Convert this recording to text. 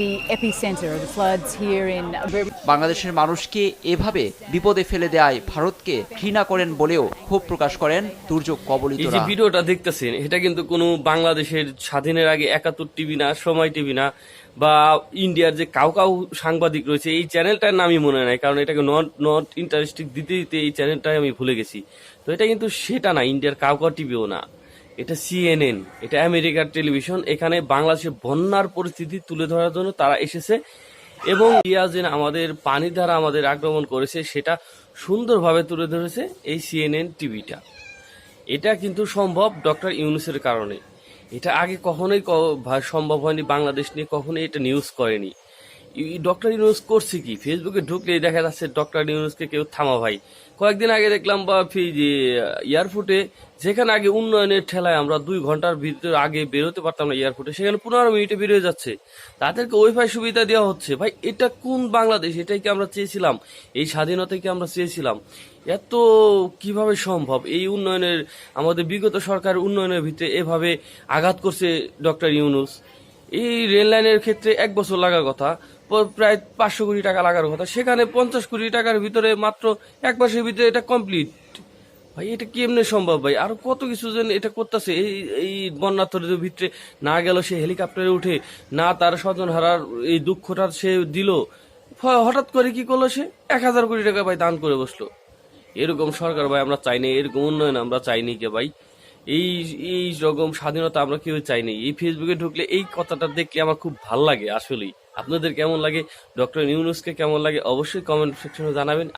the epicenter of the floods here in বাংলাদেশের মানুষকে এভাবে বিপদে ফেলে দেয় ভারতকে ঘৃণা করেন বলেও ক্ষোভ প্রকাশ করেন দুর্যোগ এই যে কবলিতরা ভিডিওটা দেখতেছেন এটা কিন্তু কোনো বাংলাদেশের স্বাধীনের আগে একাত্তর টিভি না সময় টিভি না বা ইন্ডিয়ার যে কাউ কাউ সাংবাদিক রয়েছে এই চ্যানেলটার নামই মনে নাই কারণ এটাকে নট নট ইন্টারেস্টিং দিতে দিতে এই চ্যানেলটাই আমি ভুলে গেছি। তো এটা কিন্তু সেটা না ইন্ডিয়ার কাউ কাউ টিভিও না। এটা সিএনএন এটা আমেরিকার টেলিভিশন এখানে বাংলাদেশের বন্যার পরিস্থিতি তুলে ধরার জন্য তারা এসেছে। এবং ইয়াজিন আমাদের পানি দ্বারা আমাদের আক্রমণ করেছে, সেটা সুন্দরভাবে তুলে ধরেছে এই সিএনএন টিভিটা এটা কিন্তু সম্ভব ডক্টর ইউনুসের কারণে। এটা আগে কখনোই সম্ভব হয়নি, বাংলাদেশ নিয়ে কখনোই এটা নিউজ করেনি। ডক্টর ইউনুস করছে কি? ফেসবুকে ঢুকলেই দেখা যাচ্ছে ডক্টর ইউনুসকে কেউ থামা ভাই। কয়েকদিন আগে দেখলাম বা এয়ারপোর্টে যেখানে আগে উন্নয়নের ঠেলায় আমরা দুই ঘণ্টার ভিতরে আগে বেরোতে পারতাম না এয়ারপোর্টে সেখানে পনেরো মিনিটে বেরিয়ে যাচ্ছে। তাদেরকে ওয়াইফাই সুবিধা দেওয়া হচ্ছে। ভাই, এটা কোন বাংলাদেশ? এটাই কি আমরা চেয়েছিলাম? এই স্বাধীনতা কি আমরা চেয়েছিলাম? এত কীভাবে সম্ভব? এই উন্নয়নের, আমাদের বিগত সরকার উন্নয়নের ভিতরে এভাবে আঘাত করছে ডক্টর ইউনুস। এই রেল লাইনের ক্ষেত্রে এক বছর লাগার কথা প্রায় পাঁচশো কোটি টাকা লাগার কথা। সেখানে পঞ্চাশ কোটি টাকার ভিতরে মাত্র এক মাসের ভিতরে এটা কমপ্লিট ভাই, এটা কেমনে সম্ভব ভাই? আরও কত কিছু যেন এটা করতেছে। এই এই বন্যাত্মদের ভিতরে না গেল, সে হেলিকপ্টারে উঠে, না তার স্বজন হারার এই দুঃখটা সে দিল। হঠাৎ করে কি করল সে? এক হাজার কোটি টাকা ভাই দান করে বসল। এরকম সরকার ভাই আমরা চাইনি এরকম উন্নয়ন আমরা চাইনি কে ভাই। এই এই রকম স্বাধীনতা আমরা কেউ চাইনি এই ফেসবুকে ঢুকলে এই কথাটা দেখলে আমার খুব ভালো লাগে, আসলেই। আপনাদের কেমন লাগে? ডক্টর ইউনুসকে কেমন লাগে? অবশ্যই কমেন্ট সেকশনে জানাবেন।